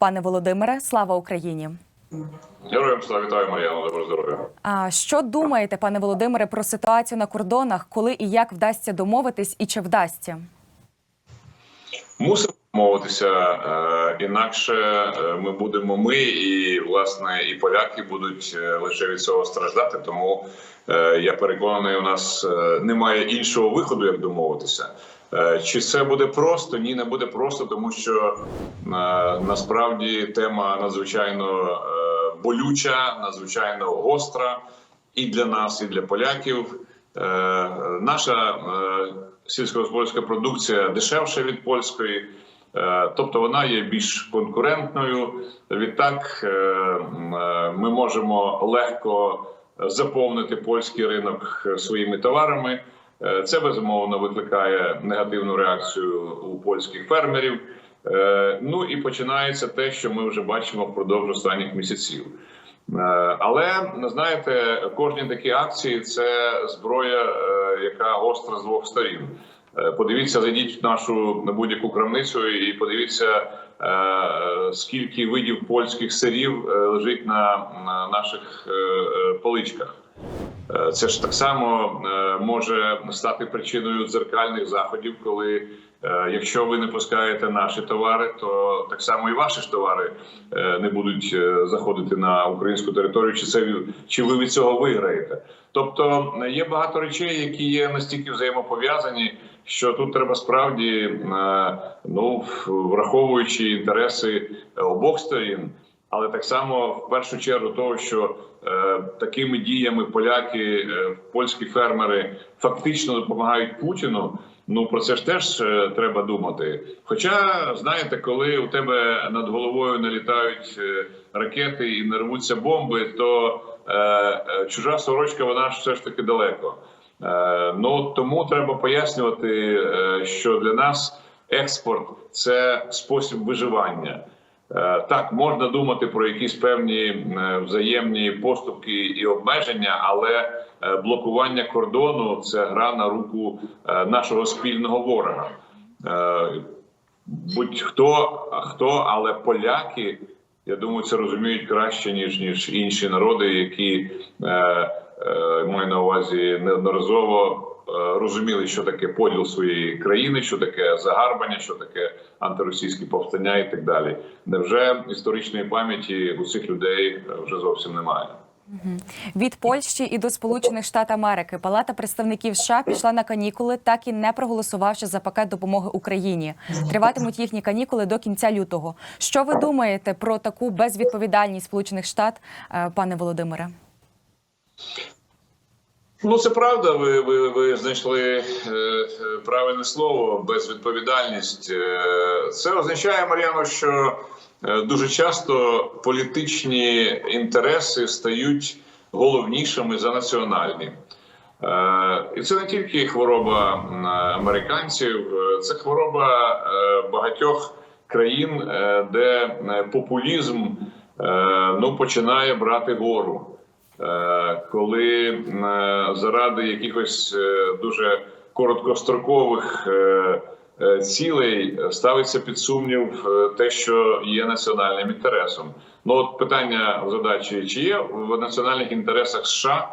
Пане Володимире, слава Україні! Героям слава вітаю, Мар'яна, доброго здоров'я. А що думаєте, пане Володимире, про ситуацію на кордонах, коли і як вдасться домовитись, і чи вдасться? Мусимо мовитися е, інакше е, ми будемо ми і власне і поляки будуть е, лише від цього страждати. Тому я переконаний, у нас немає іншого виходу, як домовитися. Е, Чи це буде просто? Ні, не буде просто, тому що е, насправді тема надзвичайно е, болюча, надзвичайно гостра і для нас, і для поляків. Наша сільськогосподарська продукція дешевша від польської, тобто вона є більш конкурентною. Відтак ми можемо легко заповнити польський ринок своїми товарами. Е, Це безумовно викликає негативну реакцію у польських фермерів. Е, Ну і починається те, що ми вже бачимо впродовж останніх місяців. Е, Але знаєте, кожні такі акції це зброя, яка гостра з двох сторін. Подивіться, зайдіть в нашу на будь-яку крамницю і подивіться, скільки видів польських сирів лежить на, на наших поличках. Е, Це ж так само е, може стати причиною дзеркальних заходів, коли е, якщо ви не пускаєте наші товари, то так само і ваші ж товари не будуть заходити на українську територію, чи це чи ви від цього виграєте? Тобто є багато речей, які є настільки взаємопов'язані, що тут треба справді, ну враховуючи інтереси обох сторін. Але так само в першу чергу того, що е, такими діями поляки, е, польські фермери фактично допомагають Путіну. Ну про це ж теж е, треба думати. Хоча знаєте, коли у тебе над головою налітають е, ракети і не рвуться бомби, то е, е, чужа сорочка вона ж все ж таки далеко. Е, ну тому треба пояснювати, е, що для нас експорт це спосіб виживання. Е, Так, можна думати про якісь певні е, взаємні поступки і обмеження, але е, блокування кордону це гра на руку нашого спільного ворога. Будь-хто хто, але поляки, я думаю, це розуміють краще ніж ніж інші народи, які маю на увазі неодноразово розуміли, що таке поділ своєї країни, що таке загарбання, що таке антиросійські повстання і так далі. Невже історичної пам'яті у цих людей е, вже зовсім немає? Від Польщі і до Сполучених Штатів Америки Палата представників США пішла на канікули, так і не проголосувавши за пакет допомоги Україні. Триватимуть їхні канікули до кінця лютого. Що ви думаєте про таку безвідповідальність Сполучених Штат, е, пане Володимире? Ну, це правда. Ви ви, ви знайшли е, е, правильне слово безвідповідальність. Е, це означає, Мар'яно, що е, дуже часто політичні інтереси стають головнішими за національні. Е, і це не тільки хвороба американців, це хвороба багатьох країн, де популізм е, ну, починає брати гору. Е, коли е, заради якихось е, дуже короткострокових цілей ставиться під сумнів те, що є національним інтересом. Ну от питання задачі: чи є в національних інтересах США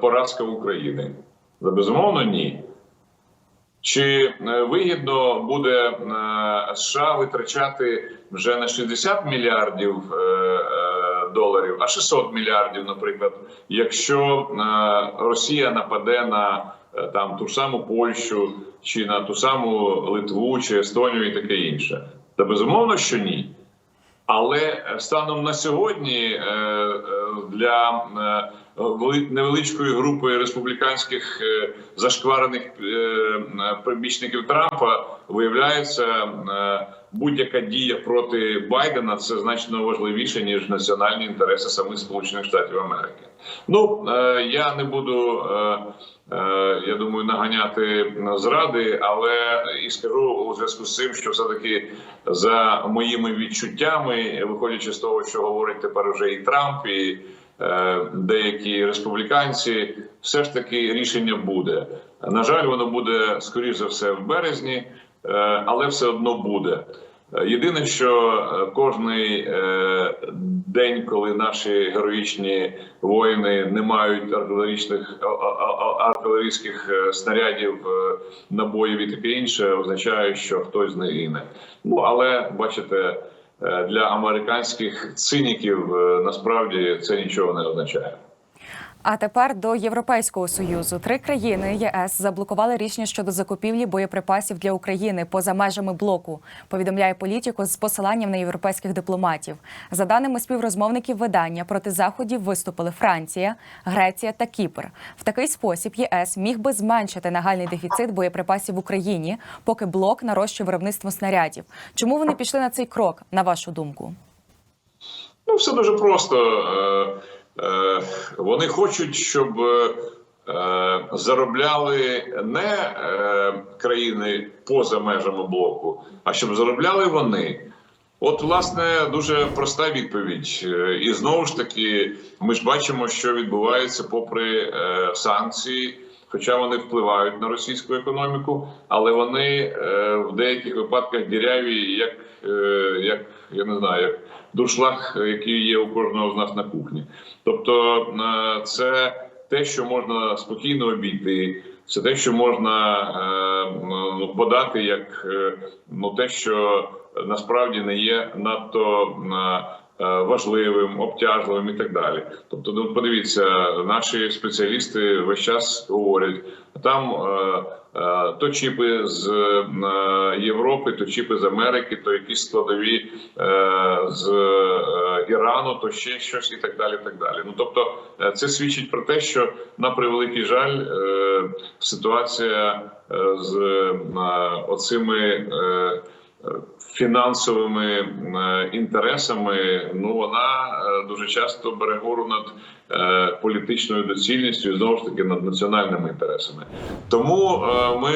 поразка України? Безумовно, ні. Чи вигідно буде США витрачати вже не 60 мільярдів доларів, а 600 мільярдів, наприклад, якщо е, Росія нападе на е, там ту саму Польщу, чи на ту саму Литву, чи Естонію, і таке інше? Та безумовно, що ні. Але е, станом на сьогодні для вели- невеличкої республіканських е, зашкварених е, прибічників Трампа виявляється е, будь-яка дія проти Байдена це значно важливіше ніж національні інтереси самих Сполучених Штатів Америки. Ну я не буду. Я думаю, наганяти зради, але і скажу у зв'язку з цим, що все таки за моїми відчуттями, виходячи з того, що говорить тепер вже і Трамп, і деякі республіканці, все ж таки рішення буде. На жаль, воно буде скоріш за все в березні, е, але все одно буде. Е, Єдине, що е, кожний е, день, коли наші героїчні воїни не мають артилерійських артилерійських е, снарядів, е, набоїв і таке інше, означає, що хтось не гине. Ну але бачите, е, для американських циніків е, насправді це нічого не означає. А тепер до Європейського союзу три країни ЄС заблокували рішення щодо закупівлі боєприпасів для України поза межами блоку. Повідомляє політико з посиланням на європейських дипломатів. За даними співрозмовників видання, проти заходів виступили Франція, Греція та Кіпр. В такий спосіб ЄС міг би зменшити нагальний дефіцит боєприпасів в Україні, поки блок нарощує виробництво снарядів. Чому вони пішли на цей крок, на вашу думку? Ну, все дуже просто. Е, Вони хочуть, щоб е, заробляли не е, країни поза межами блоку, а щоб заробляли вони. От, власне, дуже проста відповідь. І знову ж таки, ми ж бачимо, що відбувається попри санкції. Хоча вони впливають на російську економіку, але вони в деяких випадках діряві, як, як я не знаю, як дуршлаг, який є у кожного з нас на кухні. Тобто, е, це те, що можна спокійно обійти, це те, що можна е, ну, подати як е, ну, те, що насправді не є надто. Важливим, обтяжливим і так далі. Тобто, ну подивіться, наші спеціалісти весь час говорять там е, е, то чіпи з е, Європи, то чіпи з Америки, то якісь складові з Ірану, то ще щось і так далі. Так далі. Ну тобто, це свідчить про те, що на превеликий жаль, ситуація з оцими. Фінансовими е, інтересами, ну вона е, дуже часто бере гору над е, політичною доцільністю і знову ж таки над національними інтересами. Тому ми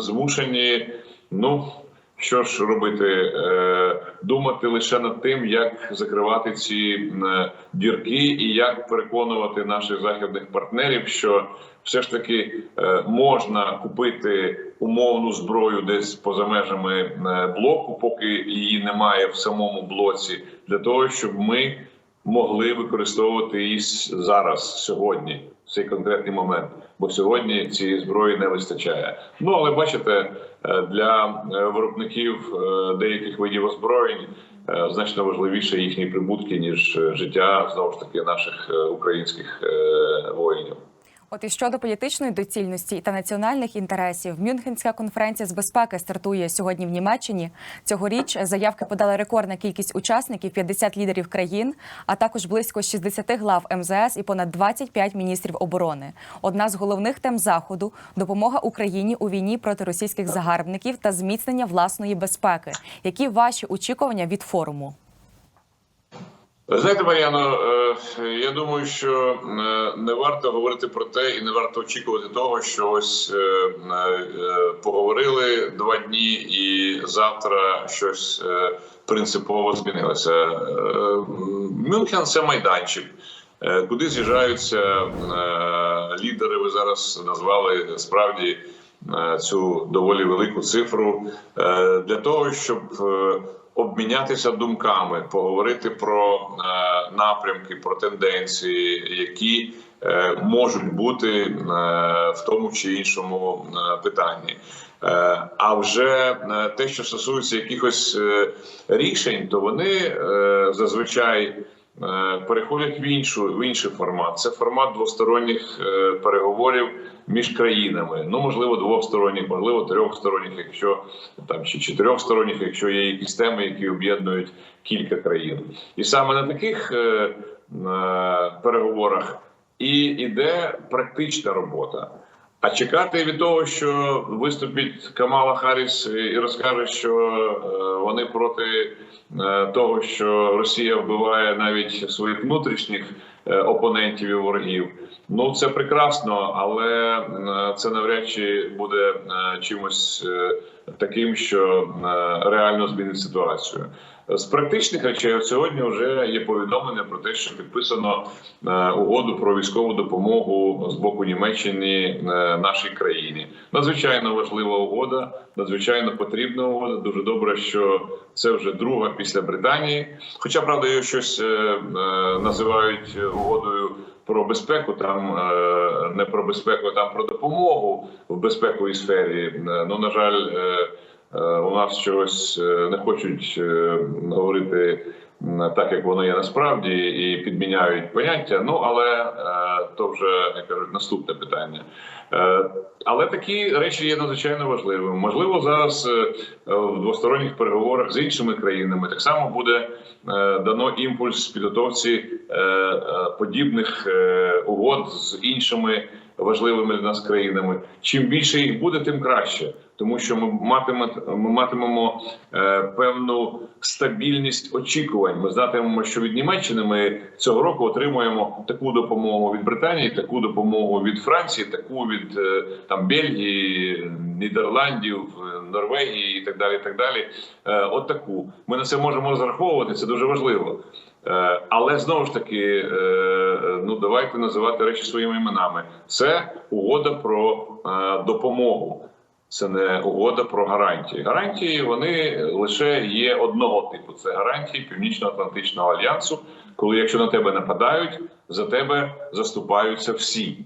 змушені, ну. Що ж робити? Е, Думати лише над тим, як закривати ці е, дірки, і як переконувати наших західних партнерів, що все ж таки е, можна купити умовну зброю десь поза межами блоку, поки її немає в самому блоці, для того, щоб ми могли використовувати її зараз, сьогодні, в цей конкретний момент. Бо сьогодні цієї зброї не вистачає. Ну але бачите, е, для е, виробників е, деяких видів озброєнь значно важливіше їхні прибутки ніж життя знову ж таки наших українських воїнів. От і щодо політичної доцільності та національних інтересів, Мюнхенська конференція з безпеки стартує сьогодні в Німеччині. Цьогоріч заявки подала рекордна кількість учасників 50 лідерів країн, а також близько 60 глав МЗС і понад 25 міністрів оборони. Одна з головних тем заходу допомога Україні у війні проти російських загарбників та зміцнення власної безпеки. Які ваші очікування від форуму? Знаєте, Мар'яно, е, я думаю, що е, не варто говорити про те, і не варто очікувати того, що ось е, поговорили два дні, і завтра щось принципово змінилося. Мюнхен це майданчик. Куди з'їжджаються лідери? Ви зараз назвали справді цю доволі велику цифру для того, щоб обмінятися думками, поговорити про е, напрямки, про тенденції, які е, можуть бути е, в тому чи іншому питанні. А вже те, що стосується якихось рішень, то вони зазвичай переходять в іншу в інший формат. Це формат двосторонніх е, переговорів між країнами. Ну можливо, двосторонніх, можливо, трьохсторонніх, якщо там чи чотирьохсторонніх, якщо є якісь теми, які об'єднують кілька країн, і саме на таких е, е, переговорах і іде практична робота. А чекати від того, що виступить Камала Харріс і розкаже, що е, вони проти е, того, що Росія вбиває навіть своїх внутрішніх е, опонентів і ворогів. Ну це прекрасно, але е, це навряд чи буде е, чимось е, таким, що реально змінить ситуацію. З практичних речей сьогодні вже є повідомлення про те, що підписано угоду про військову допомогу з боку Німеччини нашій країні. Надзвичайно важлива угода, надзвичайно потрібна угода. Дуже добре, що це вже друга після Британії. Хоча правда, її щось називають угодою про безпеку. Там е, не про безпеку, там про допомогу в безпековій сфері. Е, Ну на жаль. е, У нас чогось не хочуть говорити так, як воно є насправді, і підміняють поняття. Ну але е, то вже як кажуть наступне питання. Е, Але такі речі є надзвичайно важливими. Можливо, зараз е, в двосторонніх переговорах з іншими країнами так само буде дано імпульс підготовці подібних угод з іншими важливими для нас країнами. Чим більше їх буде, тим краще, тому що ми матиме, ми матимемо е, певну стабільність очікувань. Ми знатимемо, що від Німеччини ми цього року отримуємо таку допомогу від Британії, таку допомогу від Франції, таку від е, там Бельгії, Нідерландів, Норвегії і так далі. І так далі. Е, от таку ми на це можемо розраховувати. Це дуже важливо. Е, Але знову ж таки, е, ну давайте називати речі своїми іменами. Це угода про е, допомогу. Це не угода про гарантії. Гарантії вони лише є одного типу: це гарантії Північно-Атлантичного альянсу, коли якщо на тебе нападають, за тебе заступаються всі.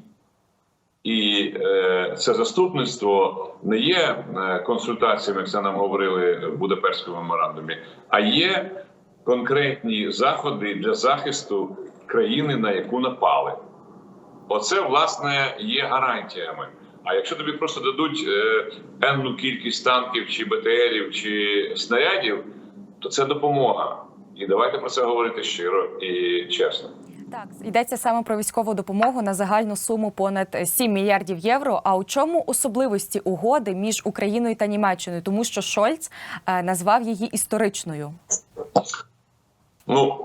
І е, це заступництво не є консультаціями, як це нам говорили в Будапештському меморандумі, а є конкретні заходи для захисту країни, на яку напали. Оце власне є гарантіями. А якщо тобі просто дадуть енну кількість танків, чи БТРів, чи снарядів, то це допомога. І давайте про це говорити щиро і чесно. Так, йдеться саме про військову допомогу на загальну суму понад 7 мільярдів євро. А у чому особливості угоди між Україною та Німеччиною? Тому що Шольц е, назвав її історичною. Ну,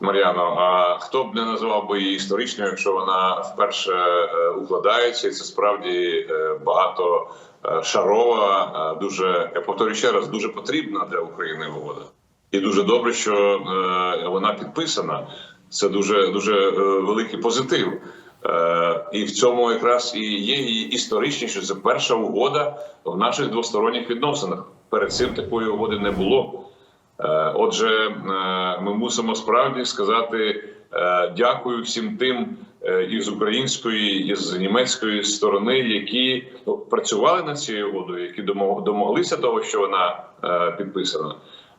Мар'яно, а хто б не називав би її історичною, якщо вона вперше е, укладається, і це справді е, багато е, шарова, дуже я повторюю ще раз, дуже потрібна для України угода. І дуже добре, що вона підписана. Це дуже дуже великий позитив. І в цьому якраз і є її історичність, що це перша угода в наших двосторонніх відносинах. Перед цим такої угоди не було. Е, Отже, е, ми мусимо справді сказати е, дякую всім тим із української, і з німецької сторони, які ну, працювали над цією угодою, які домоглися того, що вона підписана.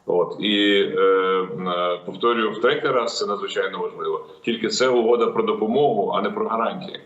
От і е, повторюю третій раз, це надзвичайно важливо. Тільки це угода про допомогу, а не про гарантії.